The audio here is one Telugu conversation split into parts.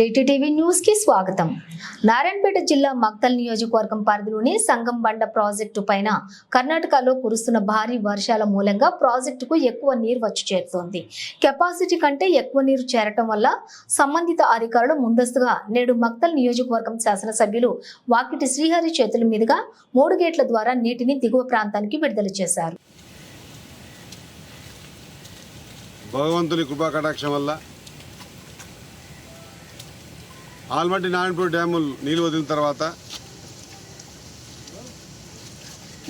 త్రీటీ టీవీ న్యూస్కి స్వాగతం. నారాయణపేట జిల్లా మక్తల్ నియోజకవర్గం పరిధిలోని సంగం బండ ప్రాజెక్టు పైన కర్ణాటకలో కురుస్తున్న భారీ వర్షాల మూలంగా ప్రాజెక్టుకు ఎక్కువ నీరు వచ్చి చేరుతోంది. కెపాసిటీ కంటే ఎక్కువ నీరు చేరటం వల్ల సంబంధిత అధికారులు ముందస్తుగా నేడు మక్తల్ నియోజకవర్గం శాసనసభ్యులు వాకిటి శ్రీహరి చేతుల మీదుగా మూడు గేట్ల ద్వారా నీటిని దిగువ ప్రాంతానికి విడుదల చేశారు. భగవంతుని కృపా కటాక్షం వల్ల ఆల్మట్టి నారాయణపూర్ డ్యాములు నీళ్ళు వదిలిన తర్వాత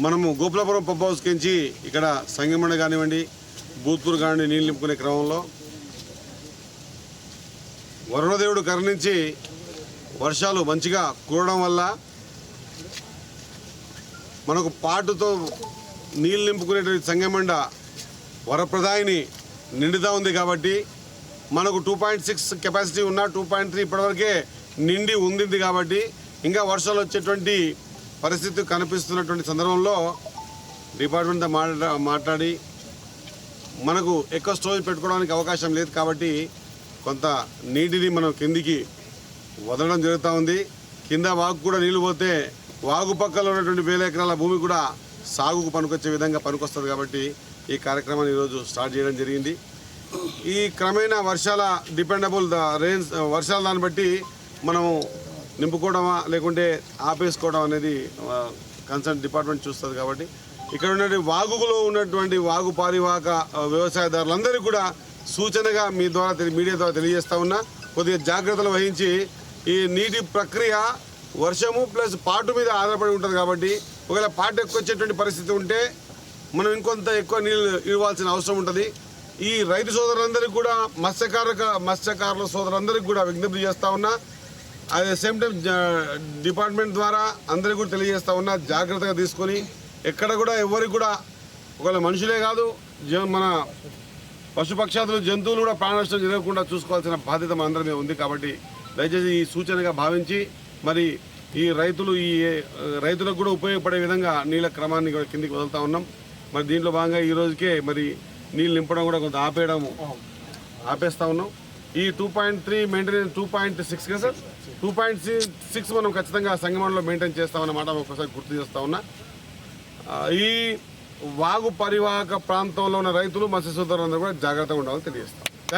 మనము గోపులాపురం పంప్ హౌస్ నుంచి ఇక్కడ సంగమండ కానివ్వండి బూత్పూర్ కానివ్వండి నీళ్ళు నింపుకునే క్రమంలో వరుణదేవుడు కరుణించి వర్షాలు మంచిగా కూడడం వల్ల మనకు పాటుతో నీళ్ళు నింపుకునేటువంటి సంగమండ వరప్రదాయిని నిండుతూ ఉంది కాబట్టి మనకు టూ పాయింట్ సిక్స్ కెపాసిటీ ఉన్న టూ పాయింట్ త్రీ ఇప్పటివరకే నిండి ఉంది కాబట్టి ఇంకా వర్షాలు వచ్చేటువంటి పరిస్థితి కనిపిస్తున్నటువంటి సందర్భంలో డిపార్ట్మెంట్తో మాట్లా మాట్లాడి మనకు ఎక్కువ స్టోరేజ్ పెట్టుకోవడానికి అవకాశం లేదు కాబట్టి కొంత నీటిని మనం కిందికి వదలడం జరుగుతూ ఉంది. కింద వాగు కూడా నీళ్ళు పోతే వాగు పక్కలో ఉన్నటువంటి వేల ఎకరాల భూమి కూడా సాగుకు పనికొచ్చే విధంగా పనికొస్తుంది కాబట్టి ఈ కార్యక్రమాన్ని ఈరోజు స్టార్ట్ చేయడం జరిగింది. ఈ క్రమేణా వర్షాల డిపెండబుల్ ద రెయిన్స్ వర్షాల దాన్ని బట్టి మనము నింపుకోవడమా లేకుంటే ఆపేసుకోవడం అనేది కన్సర్న్ డిపార్ట్మెంట్ చూస్తుంది కాబట్టి. ఇక్కడ ఉన్నటువంటి వాగులో ఉన్నటువంటి వాగు పారివాహక వ్యవసాయదారులందరికీ కూడా సూచనగా మీ ద్వారా మీడియా ద్వారా తెలియజేస్తా ఉన్నా. కొద్దిగా జాగ్రత్తలు వహించి ఈ నీటి ప్రక్రియ వర్షము ప్లస్ పాటు మీద ఆధారపడి ఉంటుంది కాబట్టి ఒకవేళ పాటు ఎక్కువ వచ్చేటువంటి పరిస్థితి ఉంటే మనం ఇంకొంత ఎక్కువ నీళ్ళు ఇవ్వాల్సిన అవసరం ఉంటుంది. ఈ రైతు సోదరులందరికీ కూడా మత్స్యకారక మత్స్యకారుల సోదరులందరికీ కూడా విజ్ఞప్తి చేస్తూ ఉన్నా. At the same time department ద్వారా అందరికీ కూడా తెలియజేస్తూ ఉన్నా జాగ్రత్తగా తీసుకొని ఎక్కడ కూడా ఎవరికి కూడా ఒకవేళ మనుషులే కాదు మన పశుపక్షాదులు జంతువులు కూడా ప్రాణనష్టం జరగకుండా చూసుకోవాల్సిన బాధ్యత మన అందరి మీద ఉంది కాబట్టి దయచేసి ఈ సూచనగా భావించి మరి ఈ రైతులు ఈ రైతులకు కూడా ఉపయోగపడే విధంగా నీళ్ళ క్రమాన్ని కిందికి వదులుతూ ఉన్నాం. మరి దీంట్లో భాగంగా ఈ రోజుకే మరి నీళ్ళు నింపడం కూడా కొంత ఆపేయడం ఆపేస్తా ఉన్నాం. ఈ two point three maintenance two point six కదా సార్? టూ పాయింట్ సిక్స్ మనం ఖచ్చితంగా సంగమంలో మెయింటైన్ చేస్తామన్నమాట ఒక్కసారి గుర్తు చేస్తా ఉన్నా. ఈ వాగు పరివాహక ప్రాంతంలో ఉన్న రైతులు మత్స్య సోదరులందరూ కూడా జాగ్రత్తగా ఉండాలని తెలియజేస్తాం